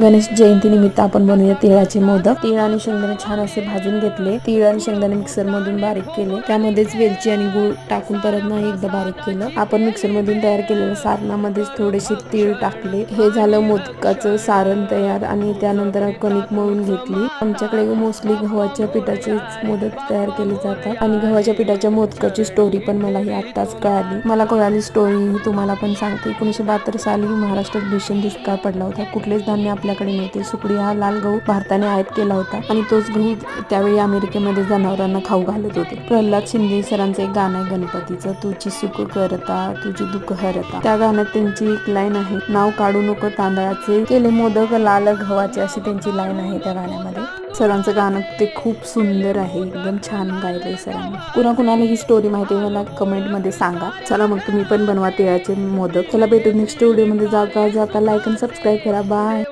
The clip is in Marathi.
गणेश जयंती निमित्त आपण बनवूया तिळाचे मोदक. तिळ आणि शेंगदाणे छान असे भाजून घेतले. तीळ आणि शेंगदाणे मिक्सर मधून बारीक केले. त्यामध्येच वेलची आणि गुळ टाकून परत नाही एकदा बारीक केलं. आपण मिक्सर मधून तयार केलेल्या सारणामध्येच थोडेसे तीळ टाकले. हे झालं मोदकाचं सारण तयार आणि त्यानंतर कणिक मळून घेतली. आमच्याकडे मोस्टली गव्हाच्या पिठाचे मोदक तयार केले जातात. आणि गव्हाच्या पिठाच्या मोदकाची स्टोरी पण मला ही आत्ताच कळाली. मला कळाली स्टोरी तुम्हाला पण सांगते. एकोणीशे बहात्तर साली महाराष्ट्रात भीषण दुष्काळ पडला होता. कुठलेच धान्य आपल्याकडे मिळते सुकडी हा लाल गहू भारताने आयात केला होता आणि तोच गहू त्यावेळी अमेरिकेमध्ये जनावरांना खाऊ घालत होते. प्रल्हाद शिंदे सरांचं एक गाणं आहे गणपतीचं. तुझी सुख करता तुझी दुःख हरता. त्या गाण्यात त्यांची एक लाईन आहे नाव काढू नको तांदळाचे. केले मोदक लाल गव्हाचे. अशी त्यांची लाईन आहे त्या गाण्यामध्ये. सरांचं गाणं ते खूप सुंदर आहे एकदम छान गायलंय सरांनी. कुणा कुणाला ही स्टोरी माहिती आहे मला कमेंटमध्ये सांगा. चला मग तुम्ही पण बनवा तिळाचे मोदक. चला भेटू नेक्स्ट व्हिडिओमध्ये. जाता जाता लाईक आणि सबस्क्राईब करा. बाय